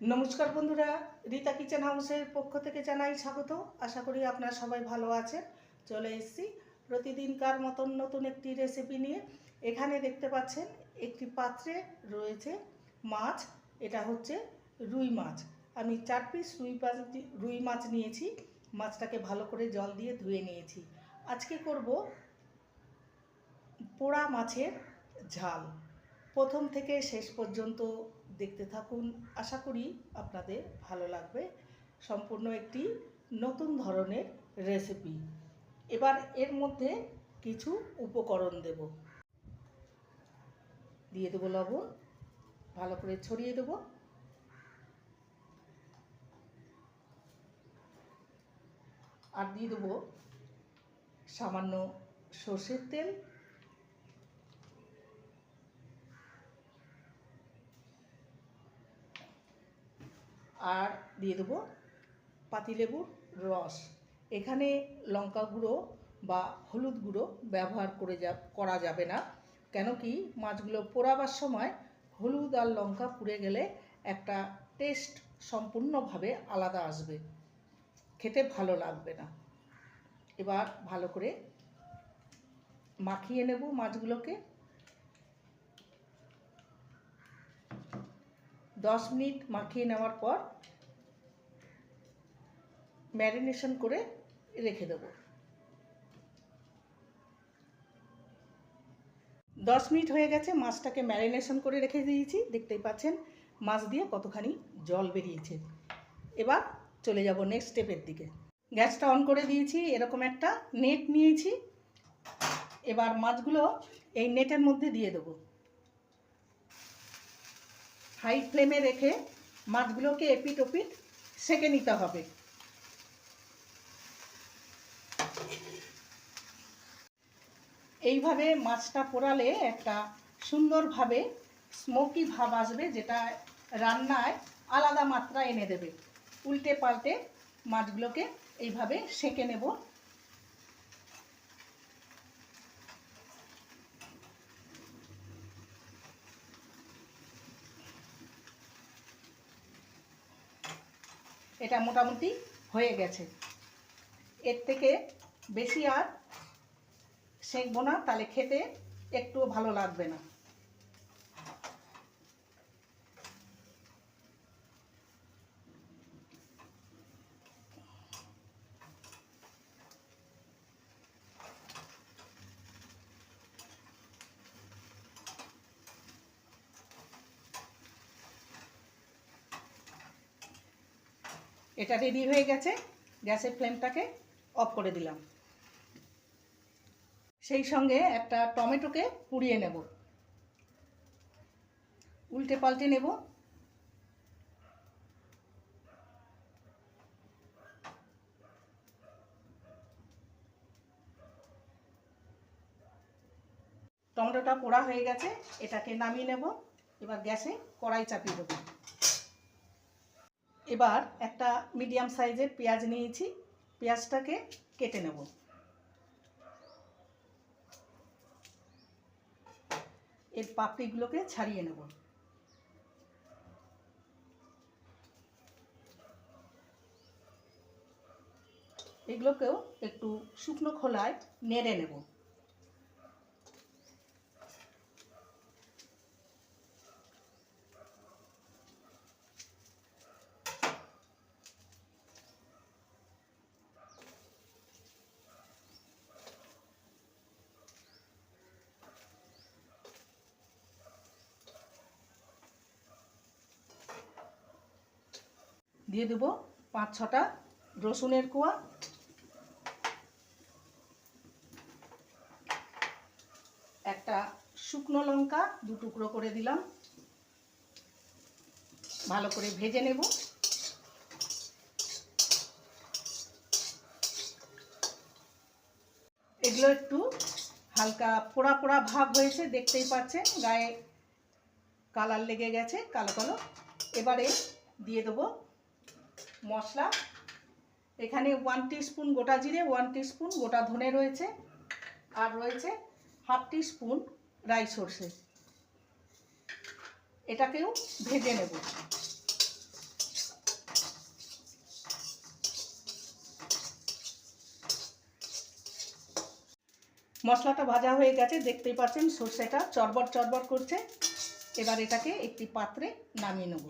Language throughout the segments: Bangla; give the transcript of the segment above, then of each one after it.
নমস্কার বন্ধুরা, রীতা কিচেন হাউসের পক্ষ থেকে জানাই স্বাগত। আশা করি আপনারা সবাই ভালো আছেন। চলে এসেছি প্রতিদিনকার মতন নতুন একটি রেসিপি নিয়ে। এখানে দেখতে পাচ্ছেন, একটি পাত্রে রয়েছে মাছ, এটা হচ্ছে রুই মাছ। আমি চার পিস রুই মাছ রুই মাছ নিয়েছি, মাছটাকে ভালো করে জল দিয়ে ধুয়ে নিয়েছি। আজকে করব পোড়া মাছের ঝাল। প্রথম থেকে শেষ পর্যন্ত দেখতে থাকুন। আশা করি আপনাদের ভালো লাগবে। সম্পূর্ণ একটি নতুন ধরনের রেসিপি এবার এর মধ্যে কিছু উপকরণ দেব। দিয়ে দেবো লবণ। ভালো করে ছড়িয়ে দেবো। আর দিয়ে দেবো সামান্য সর্ষের তেল। আর দিয়ে দেবো পাতিলেবুর রস। এখানে লঙ্কা গুঁড়ো বা হলুদ গুঁড়ো ব্যবহার করে যা, করা যাবে না। কেন কি মাছগুলো পোড়াবার সময় হলুদ আর লঙ্কা পুড়ে গেলে একটা টেস্ট সম্পূর্ণভাবে আলাদা আসবে। খেতে ভালো লাগবে না। এবার ভালো করে মাখিয়ে নেব মাছগুলোকে। দশ মিনিট মাখিয়ে নেওয়ার পর ম্যারিনেশন করে রেখে দেব। দশ মিনিট হয়ে গেছে, মাছটাকে ম্যারিনেশন করে রেখে দিয়েছি। দেখতেই পাচ্ছেন, মাছ দিয়ে কতখানি জল বেরিয়েছে। এবার চলে যাব নেক্সট স্টেপের দিকে। গ্যাসটা অন করে দিয়েছি, এরকম একটা নেট নিয়েছি। এবার মাছগুলো এই নেটের মধ্যে দিয়ে দেবো। হাই ফ্লেমে রেখে মাছগুলোকে এপিট ওপিট সেকে নিতে হবে। এইভাবে মাছটা পোড়ালে একটা সুন্দরভাবে স্মোকি ভাব আসবে যেটা রান্নায় আলাদা মাত্রা এনে দেবে। উল্টে পাল্টে মাছগুলোকে এইভাবে সেকে নেব। এটা মোটামুটি হয়ে গেছে। এর থেকে বেশি আর সেঁকবো না, তাহলে খেতে একটুও ভালো লাগবে না। এটা রেডি হয়ে গেছে। গ্যাসের ফ্লেমটাকে অফ করে দিলাম। সেই সঙ্গে একটা টমেটোকে পুড়িয়ে নেব। উল্টে পাল্টে নেব। টমেটোটা পোড়া হয়ে গেছে। এটাকে নামিয়ে নেব। এবার গ্যাসে কড়াই চাপিয়ে দেবো। এবার একটা মিডিয়াম সাইজের পেঁয়াজ নিয়েছি। পেঁয়াজটাকে কেটে নেব। এর পাপড়িগুলোকে ছাড়িয়ে নেব। এগুলোকেও একটু শুকনো খোলায় নেড়ে নেব। দিয়ে দেবো পাঁচ ছটা রসুনের কোয়া। একটা শুকনো লঙ্কা দু টুকরো করে দিলাম। ভালো করে ভেজে নেব। এগুলো একটু হালকা পোড়া পোড়া ভাব হয়েছে, দেখতেই পাচ্ছেন, গায়ে কালার লেগে গেছে, কালো কালো। এবারে দিয়ে দেবো মশলা। এখানে ওয়ান স্পুন গোটা জিরে ওয়ান স্পুন গোটা ধনে রয়েছে। আর রয়েছে হাফ স্পুন রাই সর্ষে। এটাকেও ভেজে নেব। মশলাটা ভাজা হয়ে গেছে, দেখতেই পাচ্ছেন সর্ষেটা চরবট চরবট করছে। এবার এটাকে একটি পাত্রে নামিয়ে নেব।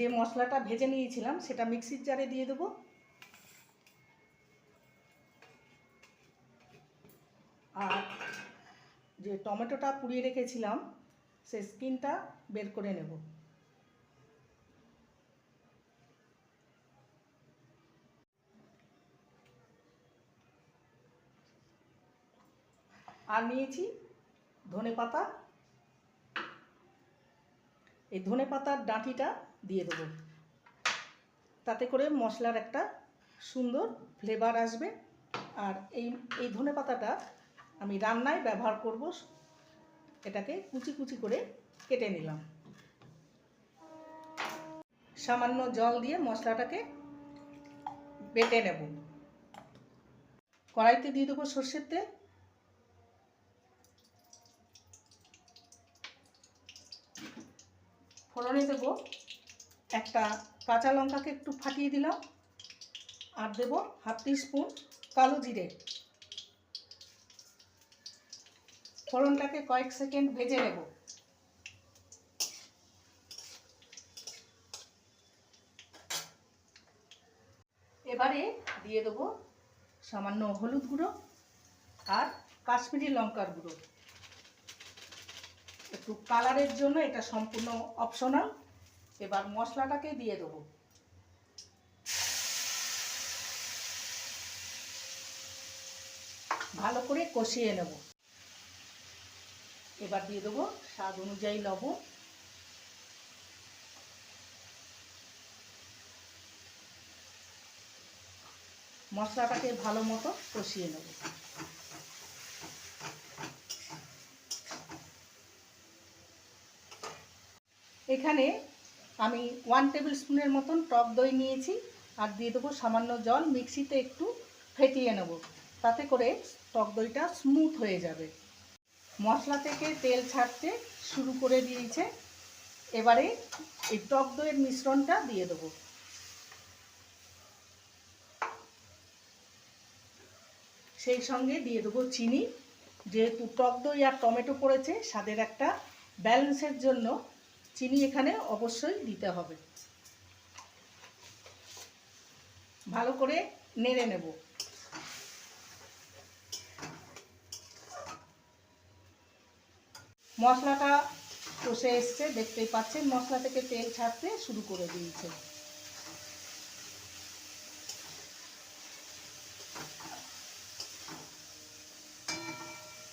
যে মশলাটা ভেজে নিয়েছিলাম, সেটা মিক্সির জারে দিয়ে দেবো। আর যে টমেটোটা পুড়িয়ে রেখেছিলাম, সে স্কিনটা বের করে নেব। আর নিয়েছি ধনে পাতা এই ধনে পাতার ডাঁটিটা দিয়ে দেবো। তাতে করে মশলার একটা সুন্দর ফ্লেভার আসবে। আর এই এই ধনে পাতাটা আমি রান্নায় ব্যবহার করব। এটাকে কুচি কুচি করে কেটে নিলাম। সামান্য জল দিয়ে মশলাটাকে বেটে নেব। কড়াইতে দিয়ে দেবো সর্ষের তেল। ফোড়নে দেবো একটা কাঁচা লঙ্কাকে একটু ফাটিয়ে দিলাম। আর দেবো হাফ স্পুন কালো জিরে। ফোড়নটাকে কয়েক সেকেন্ড ভেজে নেব। এবারে দিয়ে দেবো সামান্য হলুদ গুঁড়ো আর কাশ্মীরি লঙ্কার গুঁড়ো। একটু কালারের জন্য এটা সম্পূর্ণ অপশনাল এবার মশলাটাকে দিয়ে দেবো। ভালো করে কষিয়ে নেব। এবার দিয়ে দেবো স্বাদ অনুযায়ী লবণ। মশলাটাকে ভালো মতো কষিয়ে নেব। এখানে আমি ওয়ান টেবিল স্পুনের মতন টক দই নিয়েছি আর দিয়ে দেবো সামান্য জল, মিক্সিতে একটু ফেটিয়ে নেব। তাতে করে টক দইটা স্মুথ হয়ে যাবে। মশলা থেকে তেল ছাড়তে শুরু করে দিয়েছে। এবারে এই টক দইয়ের মিশ্রণটা দিয়ে দেবো। সেই সঙ্গে দিয়ে দেবো চিনি। যেহেতু টক দই আর টমেটো পড়েছে, স্বাদের একটা ব্যালেন্সের জন্য চিনি এখানে অবশ্যই দিতে হবে। ভালো করে নেড়ে নেব। মশলাটা কষে এসছে, দেখতেই পাচ্ছেন, মশলা থেকে তেল ছাড়তে শুরু করে দিয়েছে।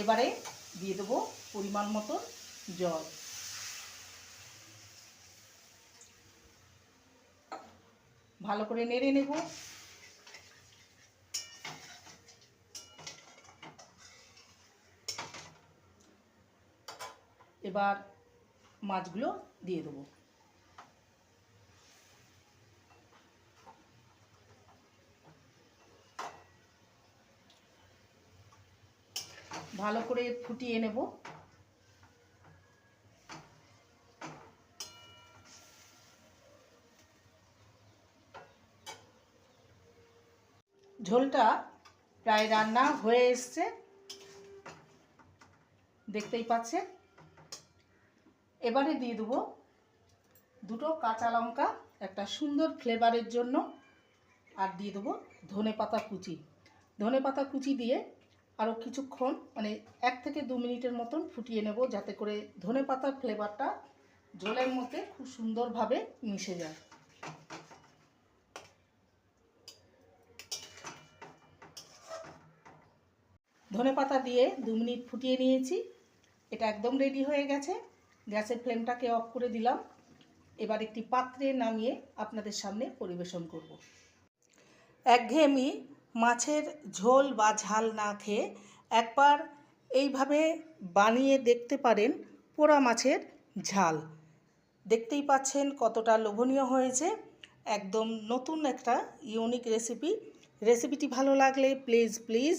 এবারে দিয়ে দেবো পরিমাণ মতো জল। ভালো করে নেড়ে নেব। এবার মাছগুলো দিয়ে দেবো। ভালো করে ফুটিয়ে নেব। ঝোলটা প্রায় রান্না হয়ে এসছে। দেখতেই পাচ্ছেন। এবারে দিয়ে দেবো দুটো কাঁচা লঙ্কা, একটা সুন্দর ফ্লেভারের জন্য, আর দিয়ে দেবো ধনে পাতা কুচি। ধনে পাতা কুচি দিয়ে আরও কিছুক্ষণ মানে এক থেকে দু মিনিটের মতন ফুটিয়ে নেব যাতে করে ধনে পাতার ফ্লেভারটা ঝোলের মধ্যে খুব সুন্দরভাবে মিশে যায়। ধনে পাতা দিয়ে দু মিনিট ফুটিয়ে নিয়েছি। এটা একদম রেডি হয়ে গেছে। গ্যাসের ফ্লেমটাকে অফ করে দিলাম। এবার একটি পাত্রে নামিয়ে আপনাদের সামনে পরিবেশন করব। একঘেয়েমি মাছের ঝোল বা ঝাল না খেয়ে একবার এইভাবে বানিয়ে দেখতে পারেন পোড়া মাছের ঝাল। দেখতেই পাচ্ছেন কতটা লোভনীয় হয়েছে। একদম নতুন একটা ইউনিক রেসিপি রেসিপিটি ভালো লাগলে প্লিজ প্লিজ